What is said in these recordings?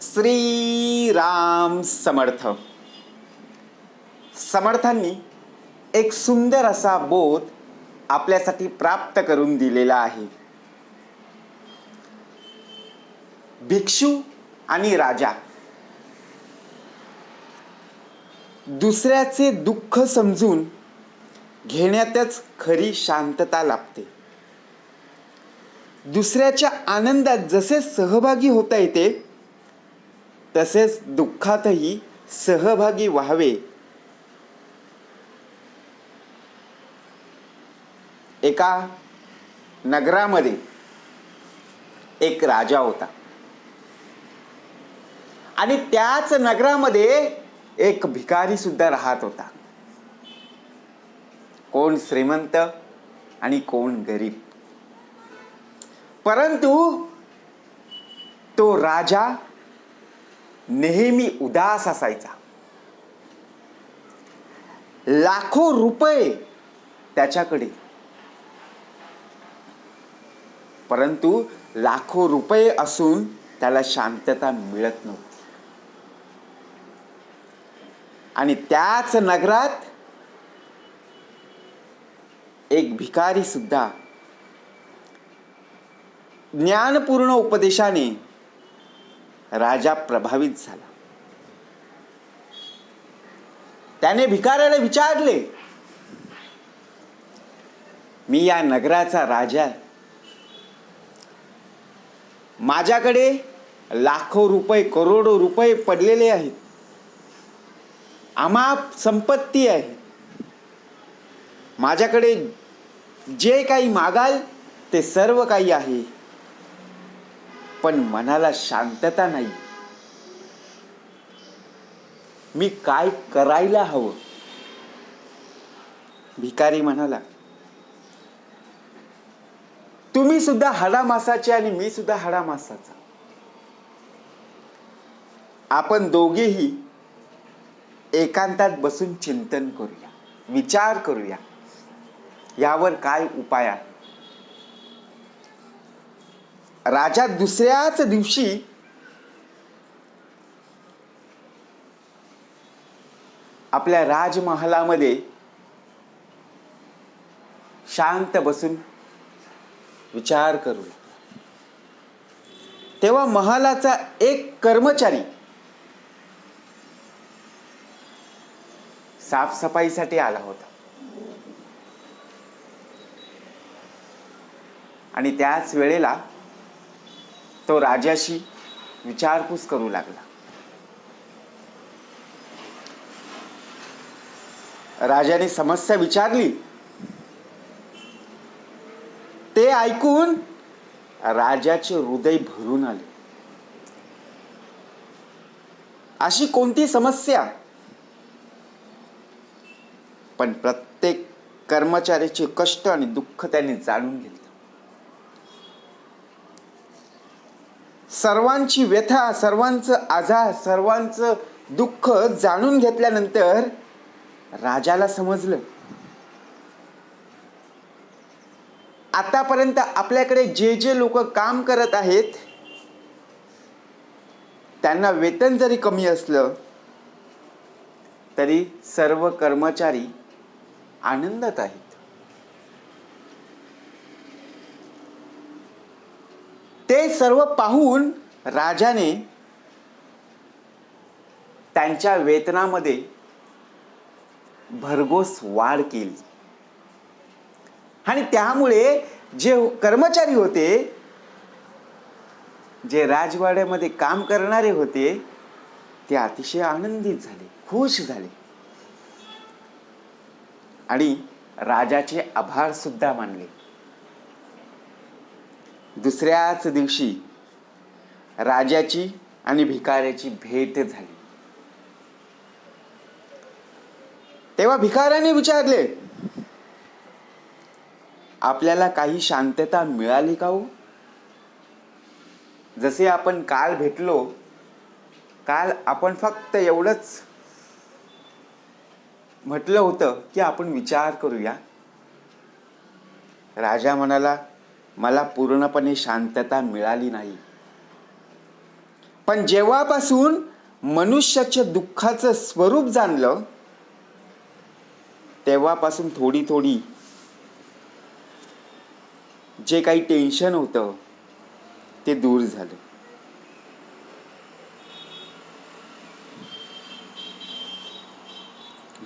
श्री राम समर्थ. समर्थांनी एक सुंदर असा बोध आपल्यासाठी प्राप्त करून दिलेला आहे. भिक्षू आणि राजा. दुसऱ्याचे दुःख समजून घेण्यातच खरी शांतता लाभते. दुसऱ्याच्या आनंदात जसे सहभागी होता येते तसेच दुःखातही सहभागी व्हावे. एका नगरामध्ये एक राजा होता. आणि त्याच नगरामध्ये एक भिकारी सुद्धा राहत होता. कोण श्रीमंत आणि कोण गरीब. परंतु तो राजा नेहमी उदास असायचा. लाखो रुपये त्याच्याकडे. परंतु लाखो रुपये असून त्याला शांतता मिळत नव्हती. आणि त्याच नगरात एक भिकारी सुद्धा ज्ञानपूर्ण उपदेशाने राजा प्रभावित झाला. त्याने भिकाऱ्याला विचारले मी या नगराचा राजा माझ्याकडे लाखो रुपये करोडो रुपये पडलेले आहेत. आमाप संपत्ती आहे. माझ्याकडे जे काही मागाल ते सर्व काही आहे. पण मनाला शांतता नाही. मी काय करायला हवं? भिकारी म्हणाला तुम्ही सुद्धा हाडामासाचे आणि मी सुद्धा हाडामासाचा आपण दोघेही एकांतात बसून चिंतन करूया विचार करूया. यावर काय उपाय आहे? राजा दुसऱ्याच दिवशी आपल्या राजमहालामध्ये शांत बसून विचार करू लागला. तेव्हा महालाचा एक कर्मचारी साफसफाईसाठी आला होता आणि त्याच वेळेला तो राजाशी विचारपूस करू लागला. राजाने समस्या विचारली. ते ऐकून राजाचे हृदय भरून आले. अशी कोणती समस्या? पण प्रत्येक कर्मचाऱ्याचे कष्ट आणि दुःख त्याने जाणून घेतले. सर्वांची व्यथा सर्वांचं आजार सर्वांचं दुःख जाणून घेतल्यानंतर राजाला समजलं. आतापर्यंत आपल्याकडे जे जे लोक काम करत आहेत त्यांना वेतन जरी कमी असलं तरी सर्व कर्मचारी आनंदात आहेत. ते सर्व पाहून राजाने त्यांच्या वेतनामध्ये भरघोस वाढ केली. आणि त्यामुळे जे कर्मचारी होते जे राजवाड्यामध्ये काम करणारे होते ते अतिशय आनंदित झाले खुश झाले. आणि राजाचे आभार सुद्धा मानले. दुसऱ्याच दिवशी राजाची आणि भिकाऱ्याची भेट झाली. तेव्हा भिकाऱ्याने विचारले आपल्याला काही शांतता मिळाली का हो? जसे आपण काल भेटलो काल आपण फक्त एवढंच म्हटलं होतं की आपण विचार करूया. राजा म्हणाला मला पूर्णपणे शांतता मिळाली नाही. पण जेव्हापासून मनुष्याच्या दुःखाचं स्वरूप जाणलं तेव्हापासून थोडी थोडी जे काही टेन्शन होतं ते दूर झालं.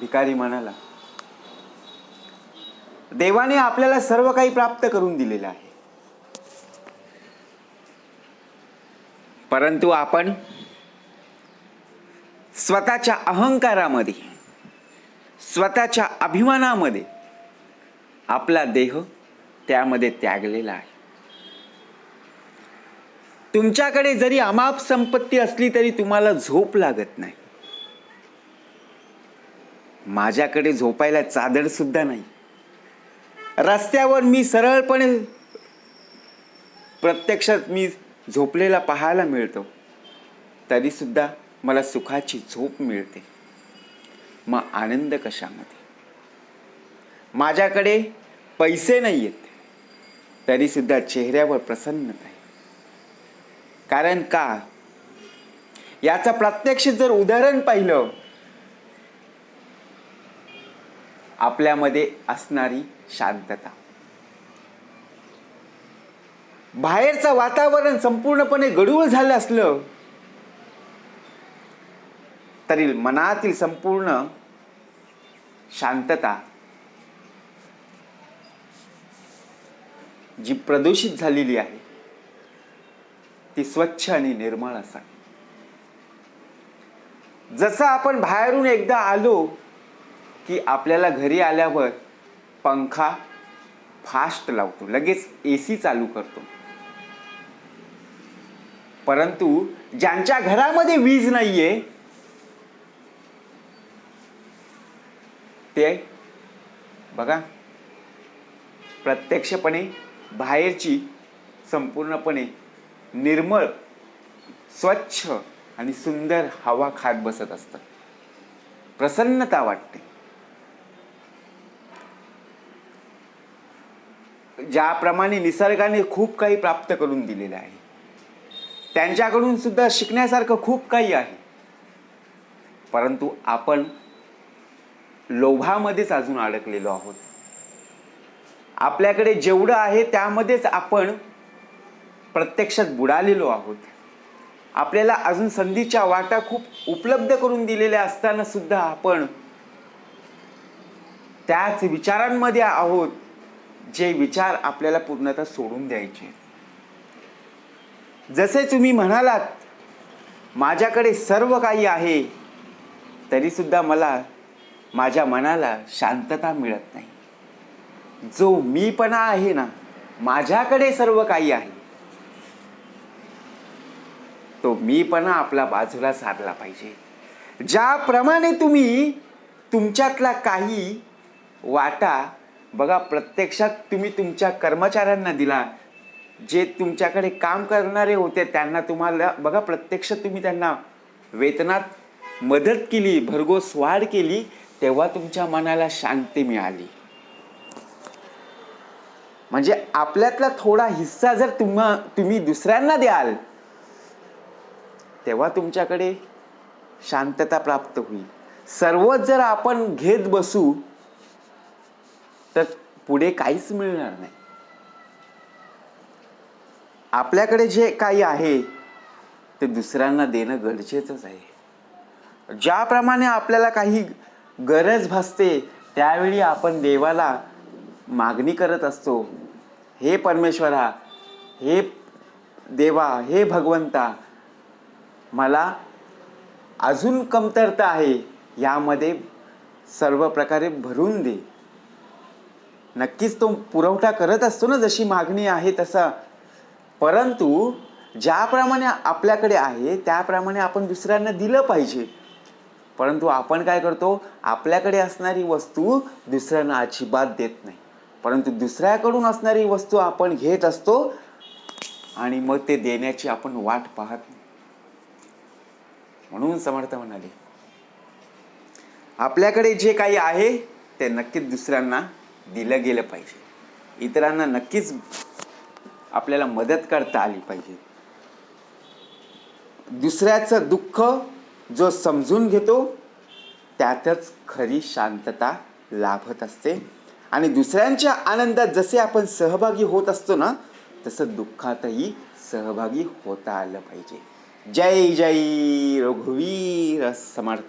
भिकारी म्हणाला देवाने आपल्याला सर्व काही प्राप्त करून दिलेलं आहे. परंतु आपण स्वतःच्या अहंकारामध्ये स्वतःच्या अभिमानामध्ये आपला देह त्यामध्ये त्यागलेला आहे. तुमच्याकडे जरी अमाप संपत्ती असली तरी तुम्हाला झोप लागत नाही. माझ्याकडे झोपायला चादर सुद्धा नाही. रस्त्यावर मी सरळपणे प्रत्यक्षात मी झोपलेला पाहायला मिळतो. तरीसुद्धा मला सुखाची झोप मिळते. मग आनंद कशामध्ये? माझ्याकडे पैसे नाही आहेत तरीसुद्धा चेहऱ्यावर प्रसन्नता आहे. कारण का? याचं प्रत्यक्ष जर उदाहरण पाहिलं आपल्यामध्ये असणारी शांतता. बाहेरचं वातावरण संपूर्णपणे गडूळ झालं असलं तरी मनातील संपूर्ण शांतता जी प्रदूषित झालेली आहे ती स्वच्छ आणि निर्मळ असावी. जसं आपण बाहेरून एकदा आलो की आपल्याला घरी आल्यावर पंखा फास्ट लावतो लगेच ए सी चालू करतो. परंतु ज्यांच्या घरामध्ये वीज नाहीये ते बघा प्रत्यक्षपणे बाहेरची संपूर्णपणे निर्मळ स्वच्छ आणि सुंदर हवा खात बसत असतात. प्रसन्नता वाटते. ज्याप्रमाणे निसर्गाने खूप काही प्राप्त करून दिलेलं आहे. त्यांच्याकडून सुद्धा शिकण्यासारखं खूप काही आहे. परंतु आपण लोभामध्येच अजून अडकलेलो आहोत. आपल्याकडे जेवढं आहे त्यामध्येच आपण प्रत्यक्षात बुडालेलो आहोत. आपल्याला अजून संधीच्या वाटा खूप उपलब्ध करून दिलेल्या असताना सुद्धा आपण त्याच विचारांमध्ये आहोत जे विचार आपल्याला पूर्णतः सोडून द्यायचे जसे तुम्ही म्हणालात माझ्याकडे सर्व काही आहे तरीसुद्धा मला माझ्या मनाला शांतता मिळत नाही. जो मीपणा आहे ना माझ्याकडे सर्व काही आहे. तो मीपणा आपला बाजूला साधला पाहिजे. ज्याप्रमाणे तुम्ही तुमच्यातला काही वाटा बघा प्रत्यक्षात तुम्ही तुमच्या कर्मचाऱ्यांना दिला जे तुमच्याकडे काम करणारे होते त्यांना तुम्हाला बघा प्रत्यक्ष तुम्ही त्यांना वेतनात मदत केली भरघोस वाढ केली तेव्हा तुमच्या मनाला शांती मिळाली. म्हणजे आपल्यातला थोडा हिस्सा जर तुम्हा तुम्ही दुसऱ्यांना द्याल तेव्हा तुमच्याकडे शांतता प्राप्त होईल. सर्वच जर आपण घेत बसू तर पुढे काहीच मिळणार नाही. आपल्याकडे जे काही आहे ते दुसऱ्यांना देणं गरजेचंच आहे. ज्याप्रमाणे आपल्याला काही गरज भासते त्यावेळी आपण देवाला मागणी करत असतो. हे परमेश्वरा हे देवा हे भगवंता मला अजून कमतरता आहे यामध्ये सर्व प्रकारे भरून दे. नक्कीच तो पुरवठा करत असतो ना जशी मागणी आहे तसा. परंतु ज्याप्रमाणे आपल्याकडे आहे त्याप्रमाणे आपण दुसऱ्यांना दिलं पाहिजे. परंतु आपण काय करतो? आपल्याकडे असणारी वस्तू दुसऱ्यांना अजिबात देत नाही. परंतु दुसऱ्याकडून असणारी वस्तू आपण घेत असतो आणि मग ते देण्याची आपण वाट पाहत नाही. म्हणून समर्थ म्हणाले आपल्याकडे जे काही आहे ते नक्कीच दुसऱ्यांना दिलं गेलं पाहिजे. इतरांना नक्कीच आपल्याला मदत करता आली पाहिजे. दुसऱ्याचं दुःख जो समजून घेतो त्यातच खरी शांतता लाभत असते. आणि दुसऱ्यांच्या आनंदात जसे आपण सहभागी होत असतो ना तसं दुःखातही सहभागी होता आलं पाहिजे. जय जय रघुवीर समर्थ.